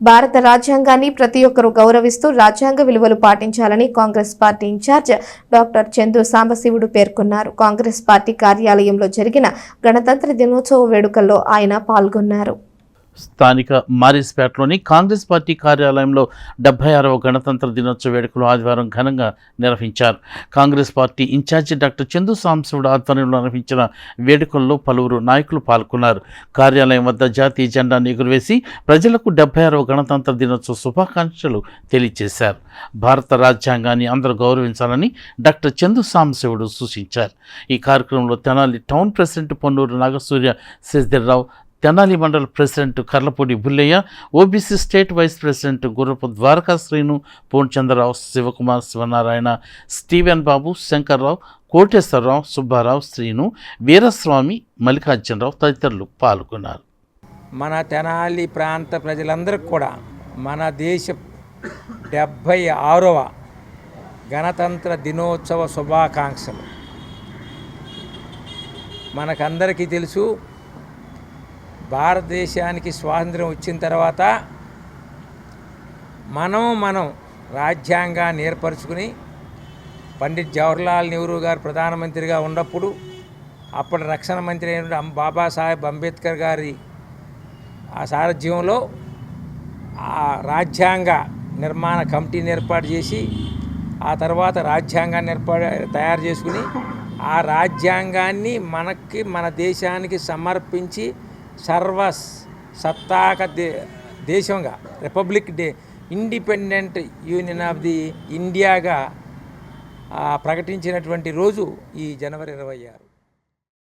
భారత రాజ్యాంగాన్ని ప్రతి ఒక్కరూ గౌరవిస్తూ రాజ్యాంగ విలువలు పాటించాలని Congress party in-charge doctor Chandu Sambasivudu పేర్కొన్నారు. కాంగ్రెస్ పార్టీ కార్యాలయంలో జరిగిన గణతంత్ర దినోత్సవ వేడుకల్లో ఆయన పాల్గొన్నారు. స్థానిక మారిస్పేటలోని కాంగ్రెస్ పార్టీ కార్యాలయంలో డెబ్బై ఆరవ గణతంత్ర దినోత్సవ వేడుకలు ఆదివారం ఘనంగా నిర్వహించారు. Congress party in-charge doctor Chandu Sambasivudu ఆధ్వర్యంలో నిర్వహించిన వేడుకల్లో పలువురు నాయకులు పాల్గొన్నారు. కార్యాలయం వద్ద జాతీయ జెండాను ఎగురవేసి ప్రజలకు డెబ్బై ఆరవ గణతంత్ర దినోత్సవ శుభాకాంక్షలు తెలియజేశారు. భారత రాజ్యాంగాన్ని అందరూ గౌరవించాలని డాక్టర్ చందు సాంబశివుడు సూచించారు. ఈ కార్యక్రమంలో తెనాలి టౌన్ ప్రెసిడెంట్ పొన్నూరు నాగసూర్య శశిధర్రావు తెనాలి మండల president Karlapudi Bullaiah OBC state vice president Gurrapu Dwaraka Srinu Purnachandra Rao Sivakumar Sivanarayana Steven Babu Sankar Rao Koteswara Rao Subba Rao Srinu Veeraswamy Mallikarjuna Rao తదితరులు పాల్గొన్నారు. మన తెనాలి ప్రాంత ప్రజలందరికీ కూడా మన దేశ డెబ్భై ఆరవ గణతంత్ర దినోత్సవ శుభాకాంక్షలు. మనకందరికీ తెలుసు భారతదేశానికి స్వాతంత్రం వచ్చిన తర్వాత మనం మనం రాజ్యాంగాన్ని ఏర్పరచుకుని పండిత్ జవహర్లాల్ నెహ్రూ గారు ప్రధానమంత్రిగా ఉన్నప్పుడు అప్పటి రక్షణ మంత్రి అయిన బాబాసాహెబ్ అంబేద్కర్ గారి ఆ సారథ్యంలో ఆ రాజ్యాంగ నిర్మాణ కమిటీని ఏర్పాటు చేసి ఆ తర్వాత రాజ్యాంగాన్ని ఏర్పాటు తయారు చేసుకుని ఆ రాజ్యాంగాన్ని మనకి మన దేశానికి సమర్పించి సర్వ సత్తాక దే దేశంగా republic day independent union of the ఇండియాగా ప్రకటించినటువంటి రోజు ఈ జనవరి ఇరవై ఆరు.